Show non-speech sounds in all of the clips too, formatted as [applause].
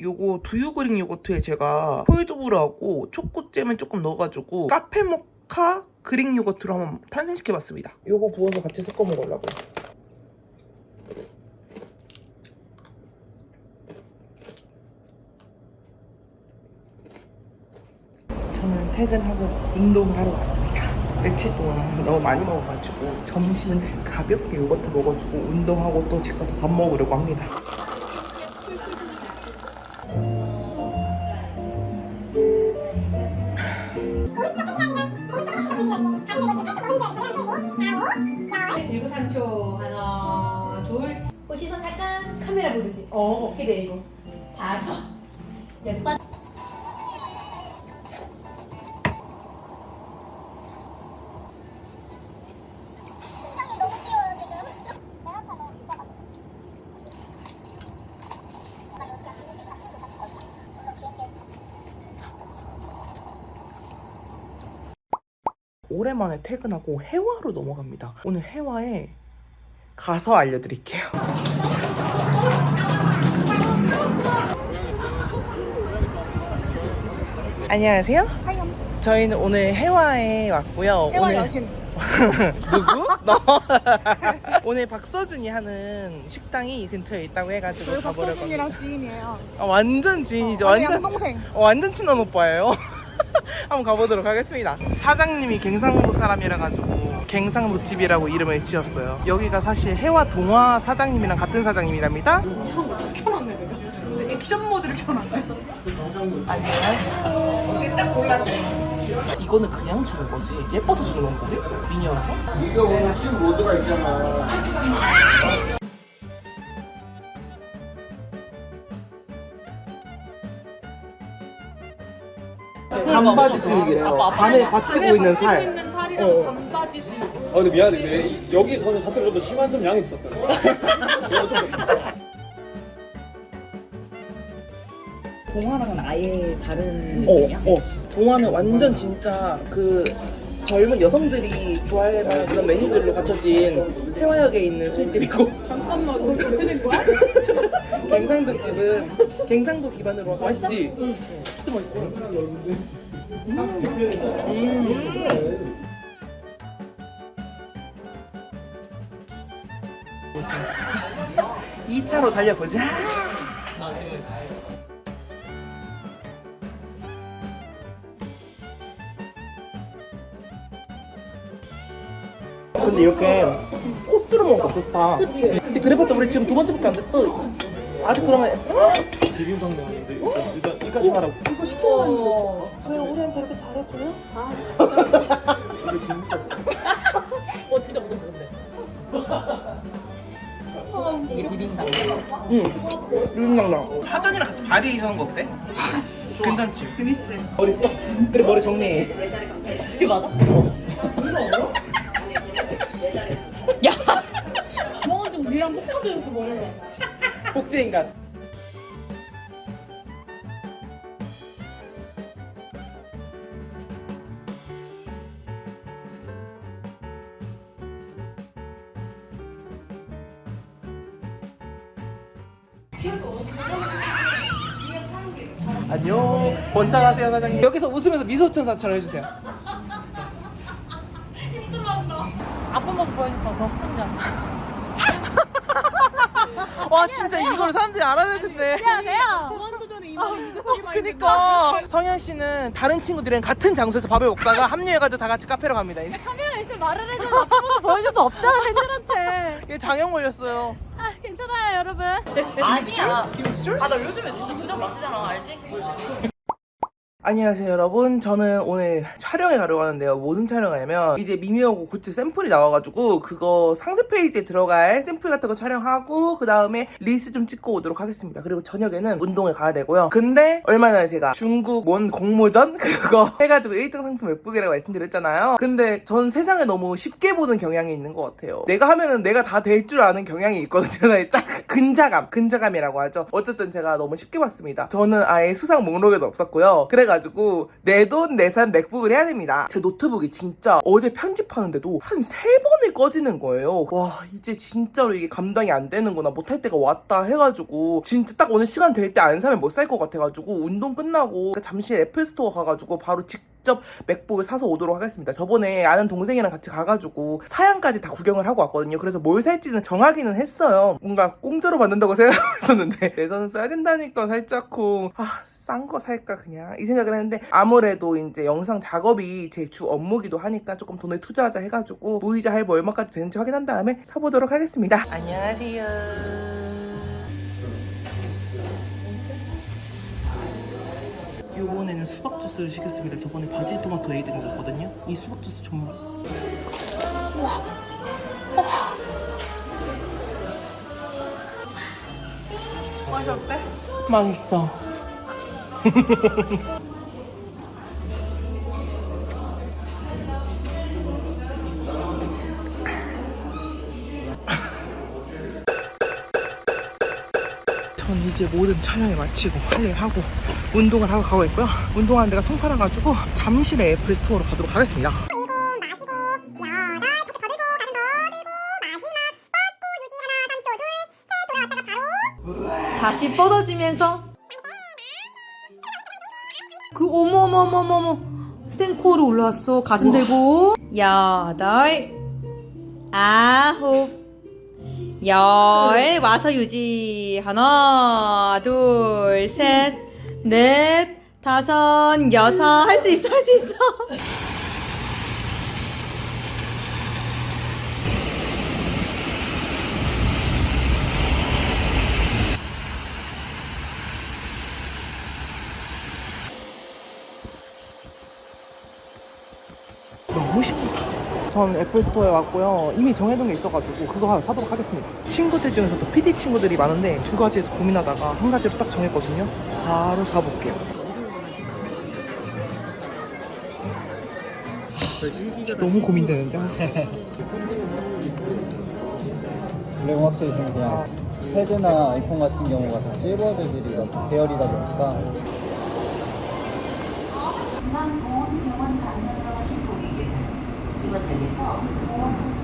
요거 두유그릭 요거트에 제가 폴드브루하고 초코잼을 조금 넣어가지고 카페 모카 그릭 요거트로 한번 탄생시켜봤습니다. 요거 부어서 같이 섞어 먹으려고. 저는 퇴근하고 운동을 하러 왔습니다. 며칠 동안 너무 많이 먹어가지고 점심은 가볍게 요거트 먹어주고 운동하고 또 집 가서 밥 먹으려고 합니다. 시선 약간 카메라 보듯이 어 어깨 내리고 다섯 여섯 번 심장이 너무 뛰어요 지금 메가타 너무 비싸가지고 20분 내가 여기 한 2시간 앞쯤 도착했거든요 물론 비행기에서 잠시 오랜만에 퇴근하고 해화로 넘어갑니다. 오늘 해화에 가서 알려드릴게요. 안녕하세요. 저희는 오늘 해화에 왔고요. 해와 오늘 여신 [laughs] 누구? 너. [laughs] 오늘 박서준이 하는 식당이 근처에 있다고 해가지고 저희 가보려고 박서준이랑. 지인이에요. 아, 완전 지인이죠. 어, 완전 양동생. 어, 완전 친한 오빠예요. [laughs] 한번 가보도록 하겠습니다. 사장님이 갱상도 사람이라 가지고 갱상도 집이라고 이름을 지었어요. 여기가 사실 해와 동화 사장님이랑 같은 사장님이랍니다. 켜놨네 내가. 액션 모드를 켜놨네. 아니에요? 이게 딱 골랐네. 이거는 그냥 주는 거지. 예뻐서 주는 건데? 미니어라서? 이거 오늘 팀 모드가 있잖아. 반바지 수육이래요. 반에 받치고 있는 살. 있는 살이랑 어. 반바지 수육. 아 근데 미안해 근데 이- 여기서는 사투리 좀 더 심한 좀 양이 있었잖아 [laughs] 동화랑은 아예 다른 어, 느낌이야? 어. 동화는 완전 진짜 그 젊은 여성들이 좋아할 만한 그런 메뉴들로 갖춰진 해화역에 있는 술집이고 잠깐만 이거 어떻게 된 거야? [laughs] 갱상도 집은 갱상도 기반으로 맛있지? 응. 진짜 맛있어. 음. 2차로 달려보자. 근데 이렇게 코스로 먹으니까 좋다. 그치? 근데 그래봤자 우리 지금 두 번째밖에 안 됐어. 아직 그러면 비빔탕 나왔는데 일단, 일단 이까지 하라고 이거 시켜놨는데 왜 우리한테 이렇게 잘해줘요? 이거 재밌었어 어 진짜 묻었어 근데 이게 비빔밥 응. 비빔장난. 사전이랑 같이 바리에이션 거 어때? 괜찮지? 그니스. 머리 써? 그래 머리 정리해. 이게 맞아? 복제 인간. 안녕. 번창하세요 사장님. 여기서 웃으면서 미소 천사처럼 해주세요. [laughs] 아픈 모습 보여줘서 시청자 와 진짜 이걸 사람들이 알아야 텐데. 안녕하세요. 유재석이 많이 그니까. 성현 씨는 다른 친구들이랑 같은 장소에서 밥을 먹다가 [laughs] 합류해가지고 다 같이 카페로 갑니다 이제. 카메라 있으면 말을 해줘. 아픈 모습 보여줄 수 없잖아 팬들한테. 얘 장염 걸렸어요. 아 괜찮아요 여러분. 아니야. 아나 요즘에 진짜 두 잔 마시잖아 알지? 안녕하세요 여러분. 저는 오늘 촬영에 가려고 하는데요. 무슨 촬영하냐면 이제 미미하고 굿즈 샘플이 나와가지고 그거 상세 페이지에 들어갈 샘플 같은 거 촬영하고 그 다음에 리스 좀 찍고 오도록 하겠습니다. 그리고 저녁에는 운동을 가야 되고요. 근데 얼마 전에 제가 중국 원 공모전? [laughs] 그거 해가지고 1등 상품 예쁘게라고 말씀드렸잖아요. 근데 전 세상을 너무 쉽게 보는 경향이 있는 것 같아요. 내가 하면은 내가 다 될 줄 아는 경향이 있거든요. [laughs] 살짝 근자감, 근자감이라고 하죠. 어쨌든 제가 너무 쉽게 봤습니다. 저는 아예 수상 목록에도 없었고요. 그래가지고 내 돈 내산 맥북을 해야 됩니다. 제 노트북이 진짜 어제 편집하는데도 한 세 번을 꺼지는 거예요. 와 이제 진짜로 이게 감당이 안 되는구나 못할 때가 왔다 해가지고 진짜 딱 오늘 시간 될 때 안 사면 못 살 것 같아가지고 운동 끝나고 잠시 애플스토어 가가지고 바로 직 접 맥북을 사서 오도록 하겠습니다. 저번에 아는 동생이랑 같이 가가지고 사양까지 다 구경을 하고 왔거든요. 그래서 뭘 살지는 정하기는 했어요. 뭔가 공짜로 받는다고 [laughs] 생각했었는데 내 돈 써야 된다니까 살짝쿵 아 싼 거 살까 그냥 이 생각을 했는데 아무래도 이제 영상 작업이 제 주 업무기도 하니까 조금 돈을 투자하자 해가지고 무이자 할부 얼마까지 되는지 확인한 다음에 사보도록 하겠습니다. 안녕하세요. 요번에는 수박 주스를 시켰습니다. 저번에 바질 토마토 에이드 먹었거든요. 이 수박 주스 정말 맛이 어때? 맛있어. [laughs] 이제 모든 촬영을 마치고 할일 하고 운동을 하고 가고 있고요. 운동하는 데가 송파라가지고 잠실의 애플 스토어로 가도록 하겠습니다. 그리고 마시고 여덟 팩트 더 들고 가슴 더 들고 마지막 뻗고 유지 하나 3초 둘셋 돌아왔다가 바로 다시 뻗어지면서? 그 어머 어머 어머 어머 어머. 생코로 올라왔어. 가슴 들고. 여덟 아홉 열. 와서 유지. 하나 둘 셋 넷 다섯 여섯. 할 수 있어 할 수 있어. 너무 쉽다. 전 애플 스토어에 왔고요. 이미 정해둔 게 있어가지고 그거 하나 사도록 하겠습니다. 친구들 중에서도 PD 친구들이 많은데 두 가지에서 고민하다가 한 가지로 딱 정했거든요. 바로 사볼게요. 진짜 너무 고민되는데. 블랙은 확실히 좀 그냥 패드나 아이폰 같은 경우가 다 실버 재질이다 계열이다 보니까 くるわけで、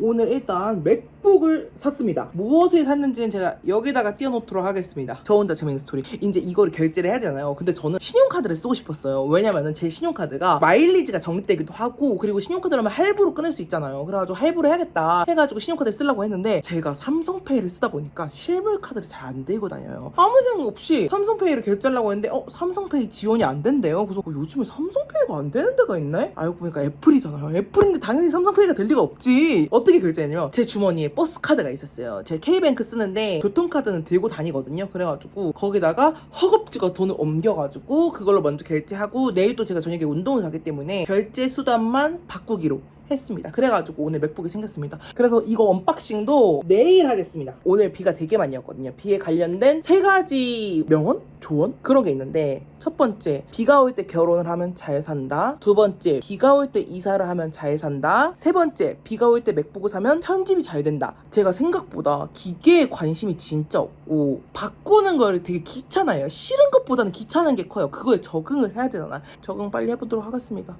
오늘 일단 맥북을 샀습니다. 무엇을 샀는지는 제가 여기다가 띄워놓도록 하겠습니다. 저 혼자 재밌는 스토리. 이제 이거를 결제를 해야 되잖아요. 근데 저는 신용카드를 쓰고 싶었어요. 왜냐면은 제 신용카드가 마일리지가 적립되기도 하고 그리고 신용카드로 하면 할부로 끊을 수 있잖아요. 그래가지고 할부를 해야겠다 해가지고 신용카드를 쓰려고 했는데 제가 삼성페이를 쓰다 보니까 실물카드를 잘 안 들고 다녀요. 아무 생각 없이 삼성페이를 결제하려고 했는데 어 삼성페이 지원이 안 된대요. 그래서 어, 요즘에 삼성페이가 안 되는 데가 있네? 알고 보니까 애플이잖아요. 애플인데 당연히 삼성페이가 될 리가 없지. 어 떻게 결제했냐면 제 주머니에 버스 카드가 있었어요. 제 K뱅크 쓰는데 교통카드는 들고 다니거든요. 그래가지고 거기다가 허겁지겁 돈을 옮겨가지고 그걸로 먼저 결제하고 내일 또 제가 저녁에 운동을 가기 때문에 결제 수단만 바꾸기로 했습니다. 그래가지고 오늘 맥북이 생겼습니다. 그래서 이거 언박싱도 내일 하겠습니다. 오늘 비가 되게 많이 왔거든요. 비에 관련된 세 가지 명언? 조언? 그런 게 있는데 첫 번째, 비가 올 때 결혼을 하면 잘 산다. 두 번째, 비가 올 때 이사를 하면 잘 산다. 세 번째, 비가 올 때 맥북을 사면 편집이 잘 된다. 제가 생각보다 기계에 관심이 진짜 없고 바꾸는 걸 되게 귀찮아요. 싫은 것보다는 귀찮은 게 커요. 그거에 적응을 해야 되잖아. 적응 빨리 해보도록 하겠습니다.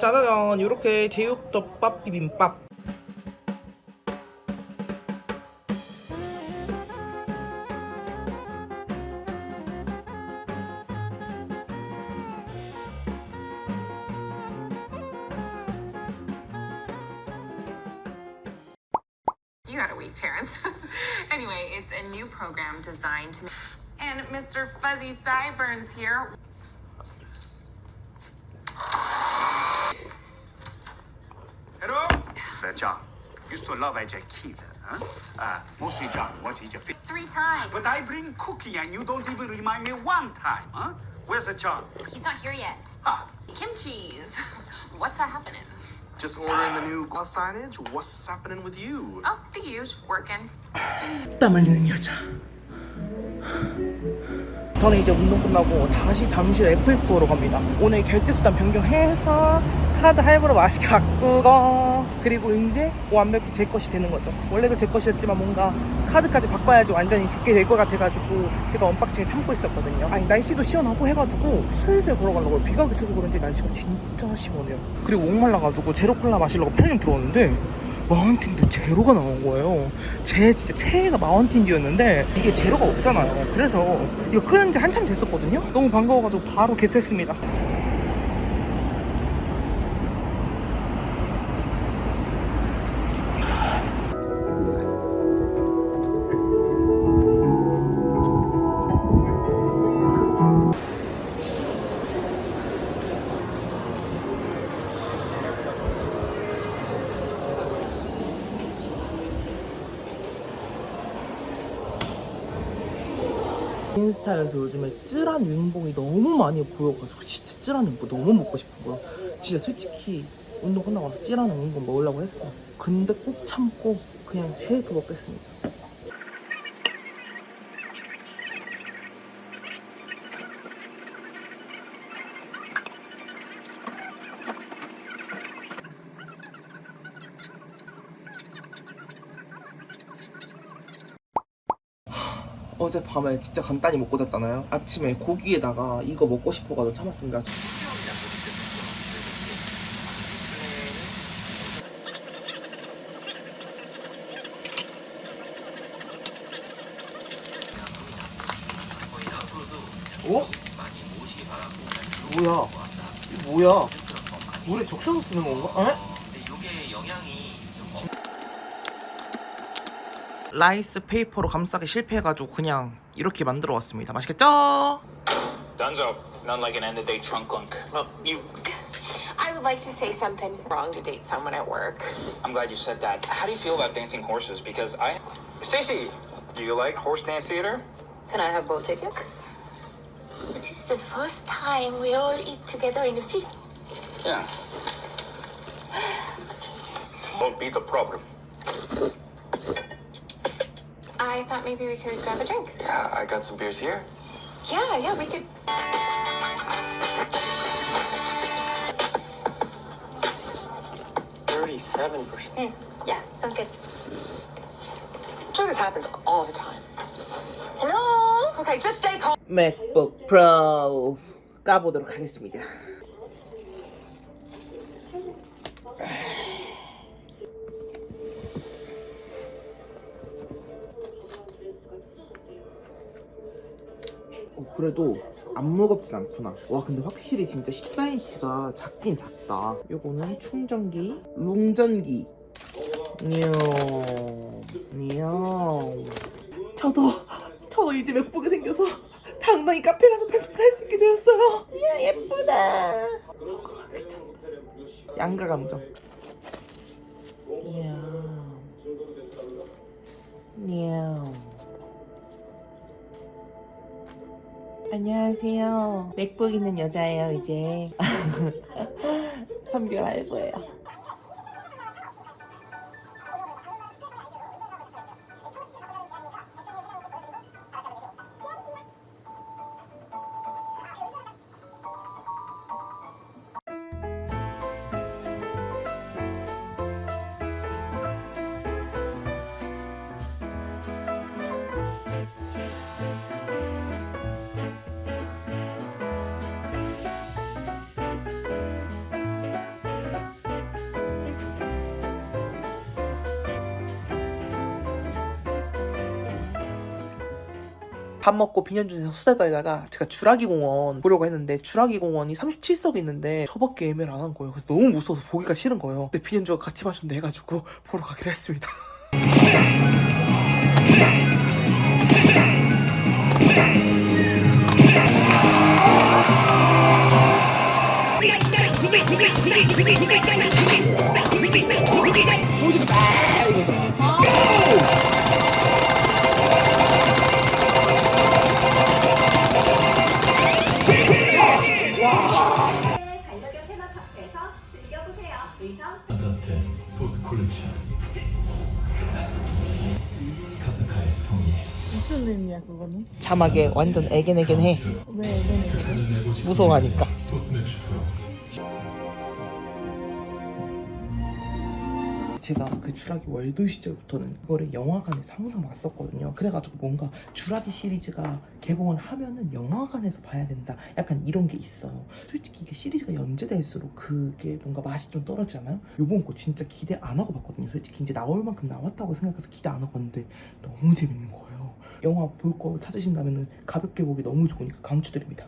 짜자잔 이렇게 제육덮밥 비빔밥 Fuzzy Sideburns here. Hello? Uh, John, used to love as a kid, huh? Uh, mostly John, what is your fit? Three times. But I bring cookie and you don't even remind me one time, huh? Where's the John? He's not here yet. Ah, Kimchi's. [laughs] What's that happening? Just ordering the new gloss signage. What's happening with you? Oh, the use working. 땀 흘리는 여자 저는 이제 운동 끝나고 다시 잠실 애플스토어로 갑니다. 오늘 결제 수단 변경해서 카드 할부로 맛있게 바꾸고 그리고 이제 완벽히 제 것이 되는 거죠. 원래도 제 것이었지만 뭔가 카드까지 바꿔야지 완전히 제게 될 것 같아가지고 제가 언박싱에 참고 있었거든요. 아니 날씨도 시원하고 해가지고 슬슬 걸어가려고 비가 그쳐서 그런지 날씨가 진짜 시원해요. 그리고 목말라가지고 제로 콜라 마시려고 편의점 들어왔는데 마운틴드 제로가 나온 거예요. 제 진짜 최애가 마운틴드였는데 이게 제로가 없잖아요. 그래서 이거 끄는 지 한참 됐었거든요. 너무 반가워가지고 바로 겟했습니다. 인스타에서 요즘에 쯔란 윤봉이 너무 많이 보여가지고 진짜 쯔란 윤봉 너무 먹고 싶은 거야. 진짜 솔직히 운동 끝나고 와서 쯔란 윤봉 먹으려고 했어. 근데 꼭 참고 그냥 쉐이크 먹겠습니다. 어젯밤에 진짜 간단히 먹고 잤잖아요. 아침에 고기에다가 이거 먹고 싶어가지고 참았습니다. 어? 뭐야? 이거 뭐야? 물에 적셔서 쓰는 건가? 에? 라이스 페이퍼로 감싸기 실패해가지고 그냥 이렇게 만들어 왔습니다. 맛있겠죠? Dunzo, not like an end of day trunk lunk. Well, you. I would like to say something wrong to date someone at work. I'm glad you said that. How do you feel about dancing horses? Because I. Stacy, do you like horse dance theater? Can I have both tickets? This is the first time we all eat together in a fish. Yeah. Won't be the problem. I thought maybe we could grab a drink. Yeah, I got some beers here. Yeah, yeah, we could. Thirty-seven percent. Yeah, sounds good. I'm sure this happens all the time. Hello? Okay, just stay calm. 맥북 프로 까보도록 하겠습니다. 그래도 안 무겁진 않구나. 와 근데 확실히 진짜 14인치가 작긴 작다. 요거는 충전기, 룽전기. 니용, 니용. 저도 저도 이제 맥북이 생겨서 당당히 카페 가서 편집을 할 수 있게 되었어요. 이야 예쁘다. 양가 감정. 안녕하세요. 맥북 있는 여자예요 이제. [laughs] 선별 알고예요. 밥 먹고 비년준에서 수다 떨다가 제가 주라기 공원 보려고 했는데 주라기 공원이 37석이 있는데 저밖에 예매를 안 한 거예요. 그래서 너무 무서워서 보기가 싫은 거예요. 근데 비년주가 같이 봐준다 해가지고 [laughs] 보러 가기로 했습니다. 판타스트 포스 콜렉션 카스카의 통일 무슨 의미야 그거는? 자막에 완전 애견애견해. 왜 거지? 무서워하니까. 제가 그 주라기 월드 시절부터는 그거를 영화관에서 항상 봤었거든요. 그래가지고 뭔가 주라기 시리즈가 개봉을 하면은 영화관에서 봐야 된다. 약간 이런 게 있어요. 솔직히 이게 시리즈가 연재될수록 그게 뭔가 맛이 좀 떨어지잖아요. 요번 거 진짜 기대 안 하고 봤거든요. 솔직히 이제 나올 만큼 나왔다고 생각해서 기대 안 하고 봤는데 너무 재밌는 거예요. 영화 볼 거 찾으신다면은 가볍게 보기 너무 좋으니까 강추드립니다.